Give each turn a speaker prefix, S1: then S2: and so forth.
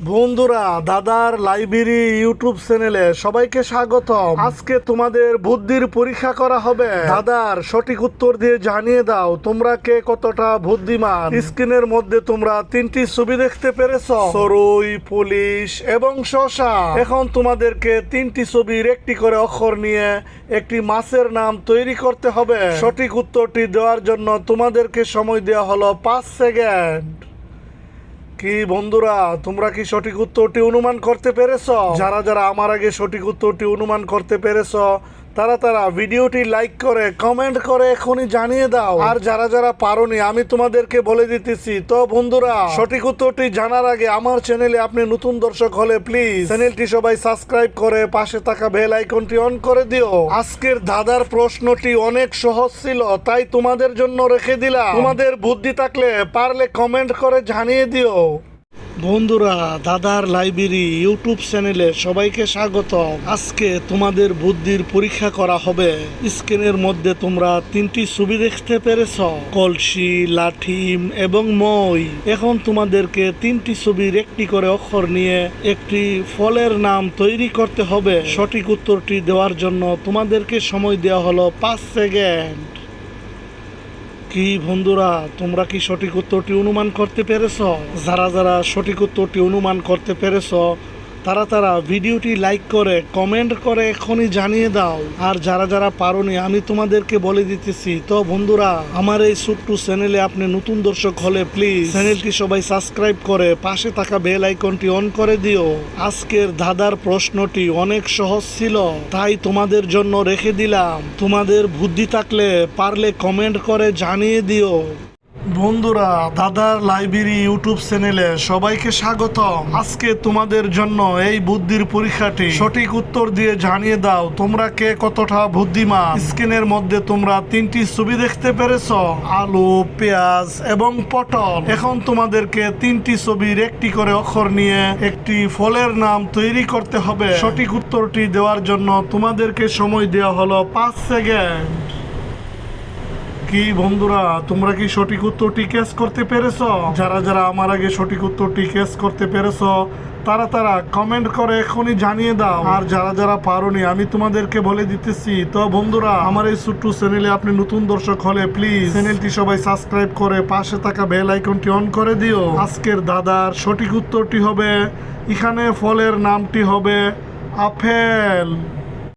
S1: বন্ধুরা, দাদার library YouTube চ্যানেলে সবাইকে স্বাগত আজকে তোমাদের বুদ্ধির পরীক্ষা করা হবে। দাদার সঠিক উত্তর দিয়ে জানিয়ে দাও, তোমরা কে কতটা বুদ্ধিমান? স্ক্রিনের মধ্যে তোমরা তিনটি ছবি দেখতে পেরেছ। সরুই, পুলিশ এবং শশা। এখন তোমাদেরকে তিনটি ছবির একটি করে অক্ষর নিয়ে একটি মাছের নাম তৈরি করতে হবে। সঠিক উত্তরটি দেওয়ার জন্য তোমাদেরকে সময় দেওয়া হলো পাঁচ সেকেন্ড। কি বন্ধুরা, তোমরা কি সঠিক উত্তরটি অনুমান করতে পেরেছ? যারা যারা আমার আগে সঠিক উত্তরটি অনুমান করতে পেরেছ তারা তারা, ভিডিওটি লাইক করে কমেন্ট করে এখনই জানিয়ে দাও। আর যারা যারা পারোনি, আমি তোমাদেরকে বলে দিতেছি, তো বন্ধুরা, সঠিক উত্তরটি জানার আগে আমার চ্যানেলে আপনি নতুন দর্শক হলে প্লিজ চ্যানেলটি সবাই সাবস্ক্রাইব করে, পাশে থাকা বেল আইকনটি অন করে দিও। আজকের দাদার প্রশ্নটি অনেক সহজ ছিল, তাই তোমাদের জন্য রেখে দিলাম। তোমাদের বুদ্ধি থাকলে পারলে কমেন্ট করে জানিয়ে দিও। বন্ধুরা, দাদার লাইব্রেরি, ইউটিউব চ্যানেলে সবাইকে স্বাগত আজকে তোমাদের বুদ্ধির পরীক্ষা করা হবে। স্ক্রিনের মধ্যে তোমরা তিনটি ছবি দেখতে পেরেছ। কলসি লাঠিম এবং মই। এখন তোমাদেরকে তিনটি ছবির একটি করে অক্ষর নিয়ে একটি ফলের নাম তৈরি করতে হবে। সঠিক উত্তরটি দেওয়ার জন্য তোমাদেরকে সময় দেওয়া হলো পাঁচ সেকেন্ড। কি বন্ধুরা, তোমরা কি সঠিক উত্তরটি অনুমান করতে পেরেছ? যারা যারা সঠিক উত্তরটি অনুমান করতে পেরেছ তারা তারা ভিডিওটি লাইক করে, কমেন্ট করে এখনই জানিয়ে দাও। আর যারা যারা পারোনি, আমি তোমাদেরকে বলে দিতেছি, তো বন্ধুরা, আমার এই ছোট্ট চ্যানেলে আপনি নতুন দর্শক হলে প্লিজ চ্যানেলটি সবাই সাবস্ক্রাইব করে, পাশে থাকা বেল আইকনটি অন করে দিও। আজকের দাদার প্রশ্নটি অনেক সহজ ছিল, তাই তোমাদের জন্য রেখে দিলাম। তোমাদের বুদ্ধি থাকলে পারলে কমেন্ট করে জানিয়ে দিও। বন্ধুরা, দাদার লাইব্রেরি ইউটিউব চ্যানেলে সবাইকে স্বাগত আজকে তোমাদের জন্য এই বুদ্ধির পরীক্ষাটি সঠিক উত্তর দিয়ে জানিয়ে দাও, তোমরা কে কতটা বুদ্ধিমান? স্ক্রিনের মধ্যে তোমরা তিনটি ছবি দেখতে পেরেছ, আলু, পেঁয়াজ এবং পটল। এখন তোমাদেরকে তিনটি ছবির একটি করে অক্ষর নিয়ে একটি ফলের নাম তৈরি করতে হবে। সঠিক উত্তরটি দেওয়ার জন্য তোমাদেরকে সময় দেওয়া হলো পাঁচ সেকেন্ড। কি বন্ধুরা, তোমরা কি সঠিক উত্তরটি ক্যাচ করতে পেরেছ? যারা যারা আমার আগে সঠিক উত্তরটি ক্যাচ করতে পেরেছ, তারা তারা কমেন্ট করে এখনই জানিয়ে দাও। আর যারা যারা পারোনি, আমি তোমাদেরকে বলে দিতেছি। তো বন্ধুরা, আমার এই ছোট্ট চ্যানেলে আপনি নতুন দর্শক হলে প্লিজ চ্যানেলটি সবাই সাবস্ক্রাইব করে পাশে থাকা বেল আইকনটি অন করে দিও। আজকের দাদার সঠিক উত্তরটি হবে, এখানে ফলের নামটি হবে আপেল।